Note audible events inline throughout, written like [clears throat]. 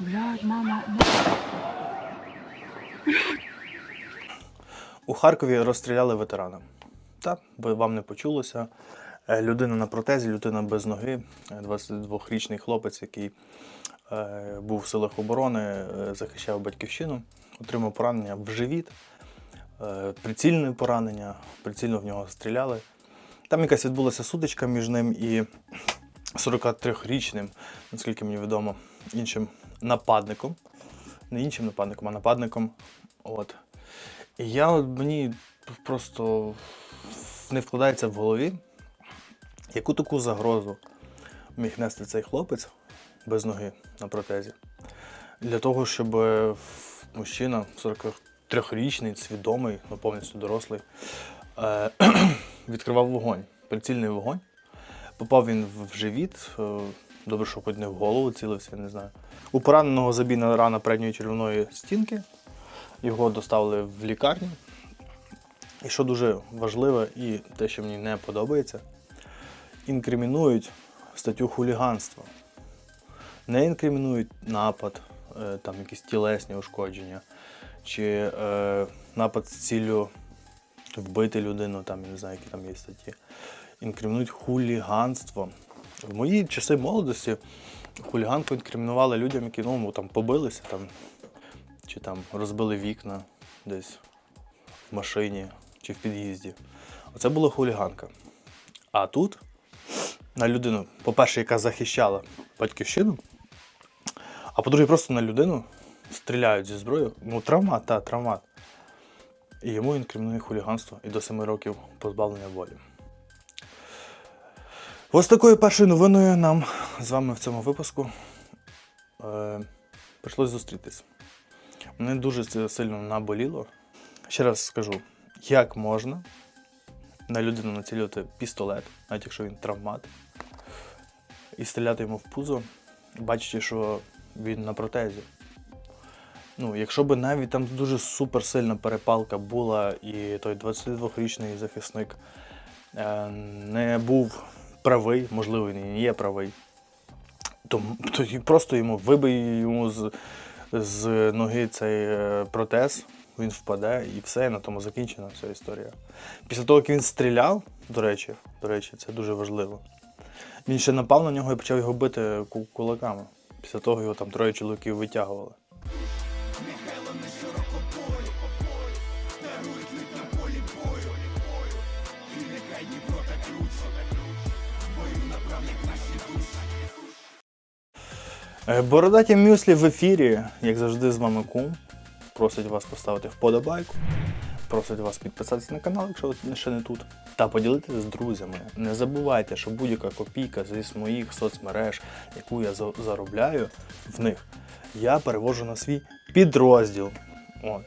Блядь, мама. У Харкові розстріляли ветерана. Так, би вам не почулося. Е, Людина на протезі, людина без ноги, е, 22-річний хлопець, який е, був в силах оборони, е, захищав батьківщину, отримав поранення в живіт, е, прицільне поранення, прицільно в нього стріляли. Там якась відбулася сутичка між ним і 43-річним, наскільки мені відомо, іншим нападником. Не іншим нападником, а нападником. От. І я мені просто не вкладається в голові, яку таку загрозу міг нести цей хлопець без ноги на протезі. Для того, щоб е, мужчина 43-річний, свідомий, ну повністю дорослий, е, [clears throat] відкривав вогонь, прицільний вогонь. Попав він в живіт, е, добре, що хоч не в голову цілився, я не знаю. У пораненого забійна рана передньої червоної стінки. Його доставили в лікарню. І що дуже важливе, і те, що мені не подобається, інкримінують статтю хуліганства. Не інкримінують напад, е, там якісь тілесні ушкодження, чи е, напад з ціллю вбити людину, там я не знаю, які там є статті. Інкримінують хуліганство. В мої часи молодості хуліганку інкримінували людям, які ну, там побилися, там, чи там розбили вікна десь в машині чи в під'їзді. Оце була хуліганка. А тут на людину, по-перше, яка захищала батьківщину, а по-друге, просто на людину стріляють зі зброєю. Ну, травмат, та, травмат. І йому інкримінує хуліганство і до 7 років позбавлення волі. Ось такою першою новиною нам з вами в цьому випуску е, прийшлось зустрітись. Мене дуже це сильно наболіло. Ще раз скажу, як можна на людину націлювати пістолет, навіть якщо він травмат, і стріляти йому в пузо, бачачи, що він на протезі. Ну, якщо б навіть там дуже суперсильна перепалка була, і той 22-річний захисник е, не був правий, можливо, він і є правий, то, то просто йому вибий йому з, з ноги цей е, протез, він впаде і все, на тому закінчена вся історія. Після того, як він стріляв, до речі, до речі, це дуже важливо. Він ще напав на нього і почав його бити кулаками. Після того його там троє чоловіків витягували. Бородаті мюслі в ефірі, як завжди, з вами кум. Просить вас поставити вподобайку. Просить вас підписатися на канал, якщо ви ще не тут. Та поділитися з друзями. Не забувайте, що будь-яка копійка зі моїх соцмереж, яку я заробляю в них, я перевожу на свій підрозділ. От.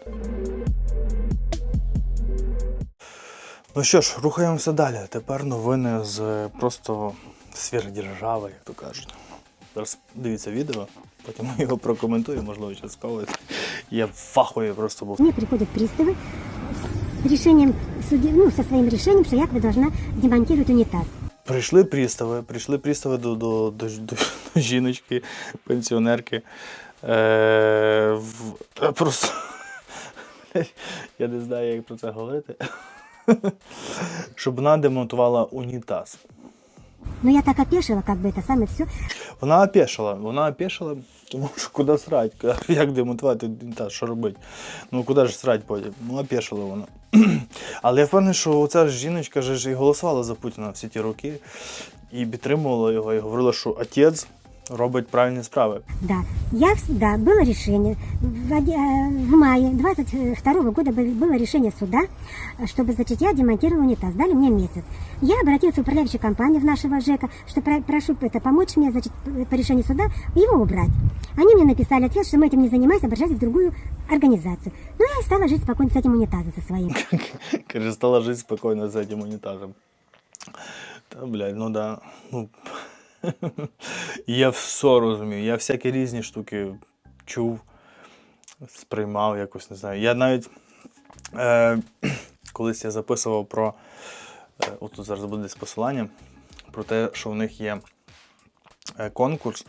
Ну що ж, рухаємося далі. Тепер новини з просто сверхдержави, як то кажуть. Зараз дивіться відео, потім ми його прокоментуємо, можливо, частково. Я в фахові просто був. Мне приходят приставы с решением суде, ну, со своим решением, что якобы должна демонтировать унитаз. Прийшли пристави, прийшли пристави до, до, до, до, до жіночки, пенсіонерки. Е, в, е, просто [laughs] я не знаю, як про це говорити. Щоб вона демонтувала унітаз. Но я так опешила, как бы это саме все. Вона опешила, вона опешила, тому що куди срать, [laughs] як демонтувати та, що робити? Ну куди ж срать потім? Ну опешила вона. [clears throat] Але я впевнений, що ця ж жіночка ж і голосувала за Путіна всі ті роки і підтримувала його, і говорила, що отець робить правильні справи. Да, я, вс- да, было решение. В, оде- э, в мае 22 года был- было решение суда, э, чтобы, значит, я демонтировала унитаз. Дали мне месяц. Я обратилась в управляющую компанию в нашего ЖЭКа, что про- прошу это помочь мне, значит, п- по решению суда его убрать. Они мне написали ответ, что мы этим не занимаемся, обращайтесь в другую организацию. Ну, я и стала жить спокойно с этим унитазом со своим. [laughs] Каже, стала жити спокійно з цим унітазом. Та, блядь, ну да. Ну, [laughs] я все розумію. Я всякі різні штуки чув, сприймав якось, не знаю. Я навіть е, [clears throat] колись я записував про. Е, от тут зараз буде десь посилання, про те, що в них є е, конкурс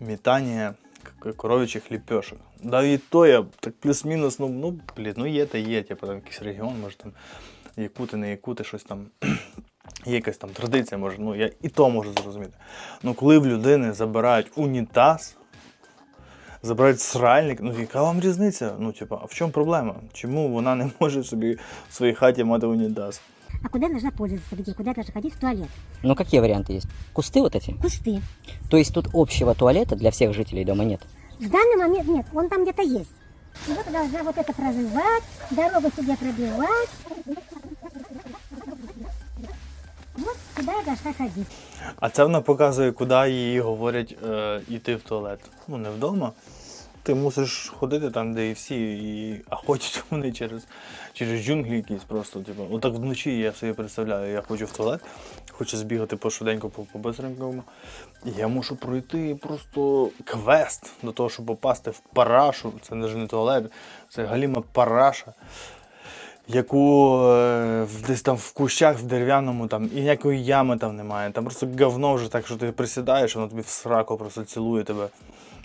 метання к- коров'ячих ліпешок. Да і то я так плюс-мінус, ну, ну блін, ну є та є, типу там якийсь регіон, може там якути, не якути, щось там. [clears throat] Є якась там традиція, може, ну я і то можу зрозуміти. Ну коли в людини забирають унітаз, забирають сральник, ну яка вам різниця? Ну, типу, а в чому проблема? Чому вона не може собі в своїй хаті мати унітаз? А куда я должна пользоваться, где, куда я должна ходить? В туалет. Ну какие варианты есть? Кусты вот эти? Кусты. То есть тут общего туалета для всех жителей дома нет? В данный момент нет, он там где-то есть. И вот я должна вот это проживать, дорогу себе пробивать. Я должна ходить. А це вона показує, куди їй говорять е, йти в туалет. Ну, не вдома. Ти мусиш ходити там, де і всі, і... а ходять [laughs] вони через, через джунглі якісь просто. Типу. Отак вночі я собі представляю, я хочу в туалет, хочу збігати по швиденько по, по бистренькому. Я мушу пройти просто квест до того, щоб попасти в парашу. Це навіть не туалет, це галіма параша яку е, десь там в кущах в дерев'яному там і ніякої ями там немає. Там просто говно вже так, що ти присідаєш, воно тобі в сраку просто цілує тебе.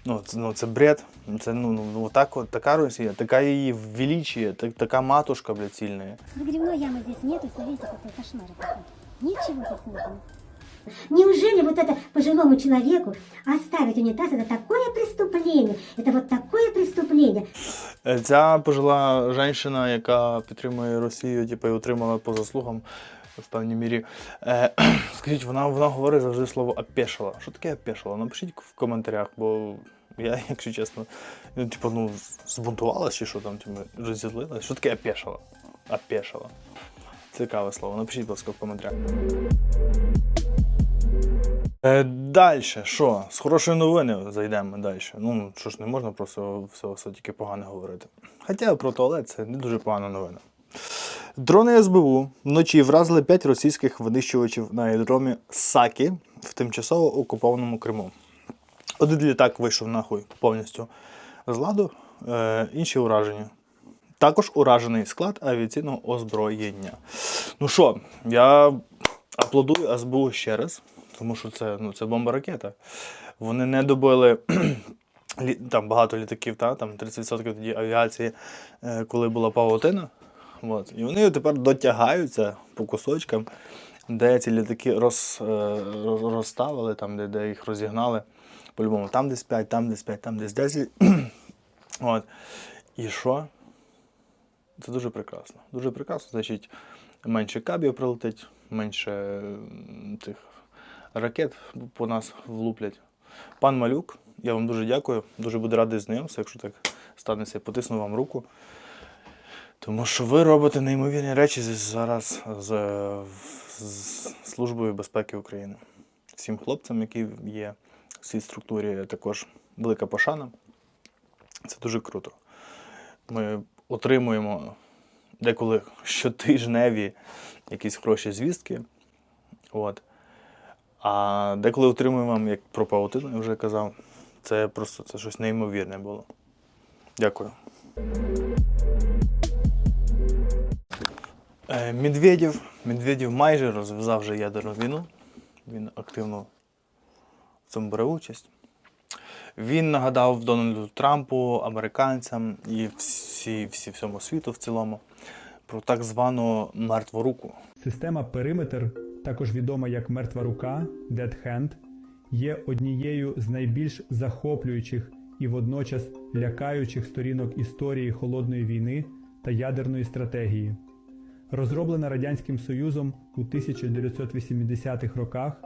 Ну, це, ну, це бред. Це ну, ну, ну так, от, така Росія, така її величие, так, така матушка, блядь, сильна. Выгребной ямы здесь нету, смотрите, какой кошмар. какой. Ничего здесь. Неужели вот это пожилому человеку оставить унитаз, это такое преступление, это вот такое преступление. Е, Ця пожила жінка, яка підтримує Росію, типу, і отримала по заслугам в певній мірі. Е, [clears throat] скажіть, вона, вона говорить завжди слово опешила. Що таке опешила? Напишіть в коментарях, бо я, [laughs] якщо чесно, ну, типу, ну, збунтувалася чи що там, типу, розізлилась. Що таке опешила? Опешила. Цікаве слово. Напишіть, будь ласка, в коментарях. Е, далі, що? З хорошої новини зайдемо далі. Ну, що ж, не можна просто все, все тільки погано говорити. Хоча про туалет це не дуже погана новина. Дрони СБУ вночі вразили 5 російських винищувачів на аеродромі Сакі в тимчасово окупованому Криму. Один літак вийшов нахуй повністю з ладу, е, інші уражені. Також уражений склад авіаційного озброєння. Ну що, я аплодую СБУ ще раз, тому що це, ну, це бомба ракета. Вони не добили [clears throat] там багато літаків, та, там 30% тоді авіації, е, коли була павутина. От. І вони тепер дотягаються по кусочкам, де ці літаки роз, е, роз- розставили, там, де, де їх розігнали. По-любому, там десь 5, там десь 5, там десь 10. [clears throat] От. І що? Це дуже прекрасно. Дуже прекрасно. Значить, менше кабів прилетить, менше тих ракет по нас влуплять. Пан Малюк, я вам дуже дякую. Дуже буду радий знайомству, якщо так станеться, потисну вам руку. Тому що ви робите неймовірні речі зараз з, з Службою безпеки України. Всім хлопцям, які є в цій структурі, також велика пошана. Це дуже круто. Ми отримуємо деколи щотижневі якісь хороші звістки. От. А деколи отримуємо, як про паутину, я вже казав, це просто це щось неймовірне було. Дякую. Е, Медведєв. Медведєв майже розв'язав вже ядерну війну. Він активно в цьому бере участь. Він нагадав Дональду Трампу, американцям і всі, всі всьому світу в цілому про так звану мертву руку. Система Периметр, також відома як мертва рука Dead Hand, є однією з найбільш захоплюючих і водночас лякаючих сторінок історії холодної війни та ядерної стратегії. Розроблена Радянським Союзом у 1980-х роках,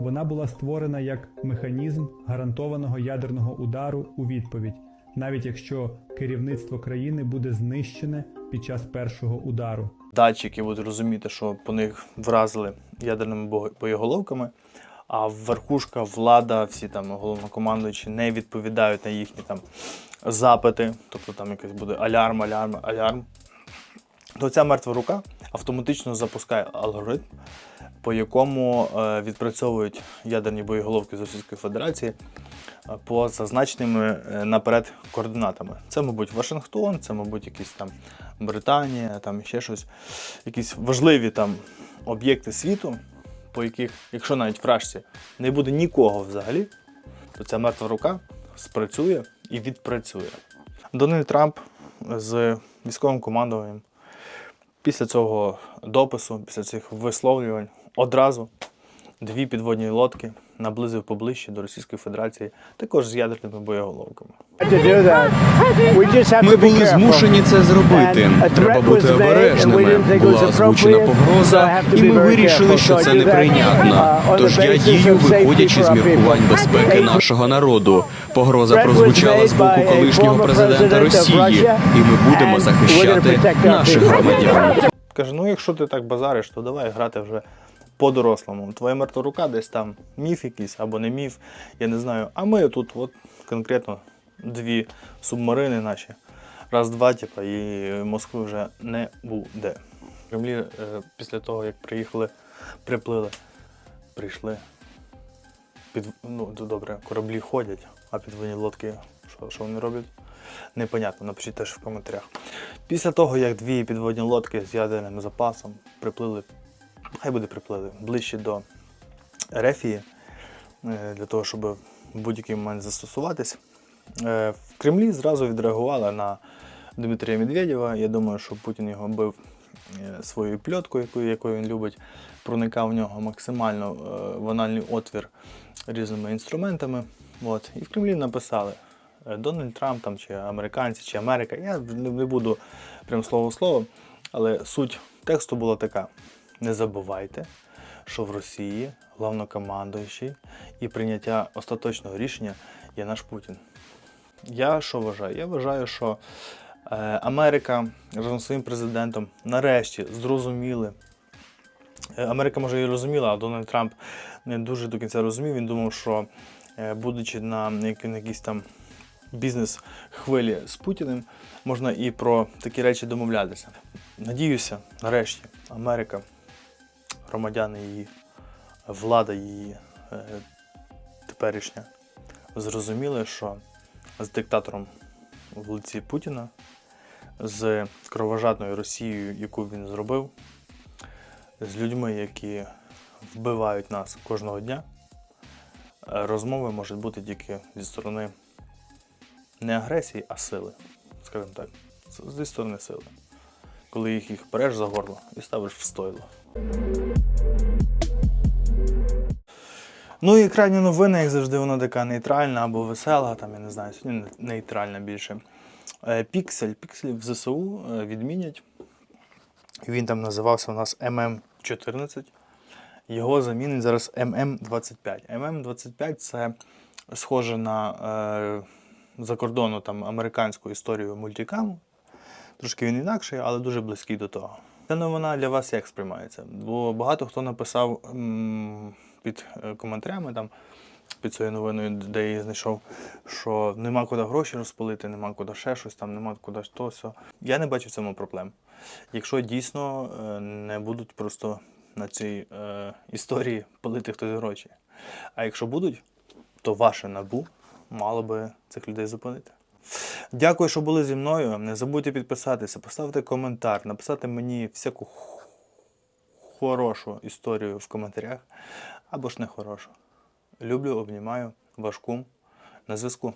вона була створена як механізм гарантованого ядерного удару у відповідь, навіть якщо керівництво країни буде знищене під час першого удару. Датчики будуть розуміти, що по них вразили ядерними боєголовками, а верхушка, влада, всі там головнокомандуючі не відповідають на їхні там запити. Тобто там якийсь буде алярм, алярм, алярм. То ця мертва рука автоматично запускає алгоритм, по якому е, відпрацьовують ядерні боєголовки з Російської Федерації по зазначеними е, наперед координатами. Це, мабуть, Вашингтон, це, мабуть, якісь там Британія, там ще щось, якісь важливі там об'єкти світу, по яких, якщо навіть в Рашці не буде нікого взагалі, то ця мертва рука спрацює і відпрацює. Дональд Трамп з військовим командуванням після цього допису, після цих висловлювань, одразу дві підводні лодки наблизив поближче до Російської Федерації, також з ядерними боєголовками. Ми були змушені це зробити. Треба бути обережними. Була озвучена погроза, і ми вирішили, що це неприйнятно. Тож я дію, виходячи з міркувань безпеки нашого народу. Погроза прозвучала з боку колишнього президента Росії, і ми будемо захищати наших громадян. Каже: ну якщо ти так базариш, то давай грати вже по-дорослому. Твоя мертва рука десь там міф якийсь або не міф, я не знаю. А ми тут от конкретно дві субмарини наші. Раз-два, типа, і Москви вже не буде. Кремлі е, після того, як приїхали, приплили, прийшли. Під, ну, добре, кораблі ходять, а підводні лодки, що, що вони роблять? Непонятно, напишіть теж в коментарях. Після того, як дві підводні лодки з ядерним запасом приплили, хай буде приплили, ближче до Рефії, е, для того, щоб в будь-який момент застосуватись, е, в Кремлі зразу відреагували на Дмитрія Медведєва. Я думаю, що Путін його бив е, своєю пльоткою, якою, він любить, проникав в нього максимально в анальний отвір різними інструментами. От. І в Кремлі написали Дональд Трамп там, чи американці, чи Америка. Я не буду прям слово в слово, але суть тексту була така: не забувайте, що в Росії головнокомандуючий і прийняття остаточного рішення є наш Путін. Я що вважаю? Я вважаю, що е, Америка разом з своїм президентом нарешті зрозуміли. Е, Америка може і розуміла, а Дональд Трамп не дуже до кінця розумів. Він думав, що е, будучи на, на якійсь там бізнес-хвилі з Путіним, можна і про такі речі домовлятися. Надіюся, нарешті Америка, громадяни її, влада її е, теперішня зрозуміли, що з диктатором в лиці Путіна, з кровожадною Росією, яку він зробив, з людьми, які вбивають нас кожного дня, розмови можуть бути тільки зі сторони не агресії, а сили, скажімо так, зі сторони сили. Коли їх їх береш за горло і ставиш в стойло. Ну і крайня новина, як завжди, вона така нейтральна або весела, там я не знаю, сьогодні нейтральна більше. Е, Піксель. Піксель в ЗСУ е, відмінять. Він там називався у нас ММ14. Його замінить зараз ММ25. ММ25 це схоже на е, закордонну американську історію мультикаму. Трошки він інакший, але дуже близький до того. Ця новина для вас як сприймається? Бо багато хто написав під е, коментарями там, під цією новиною, де я знайшов, що нема куди гроші розпалити, нема куди ще щось, там нема куди то все. Я не бачу в цьому проблем. Якщо дійсно е, не будуть просто на цій е, історії палити хтось гроші. А якщо будуть, то ваше набу мало би цих людей зупинити. Дякую, що були зі мною. Не забудьте підписатися, поставити коментар, написати мені всяку хорошу історію в коментарях або ж не хорошу. Люблю, обнімаю, ваш кум на зв'язку.